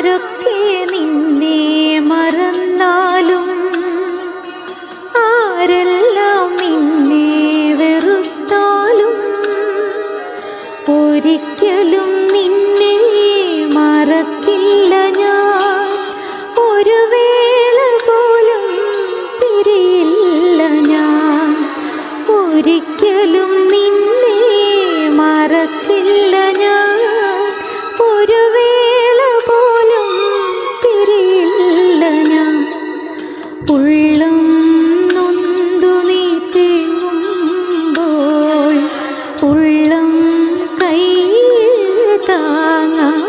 ആരൊക്കെ നിന്നെ മറന്നാലും ആരെല്ലാം നിന്നെ വെറുത്താലും ഒരിക്കലും നിന്നെ മറക്കില്ല ഞാൻ. ഒരു വേള പോലും തിരിയില്ല ഞാൻ. ഒരിക്കലും നിന്നെ മറക്കില്ല ഉള്ളം നൊന്തു നീ തേങ്ങുമ്പോൾ ഉള്ളം കയ്യിൽ താങ്ങാം.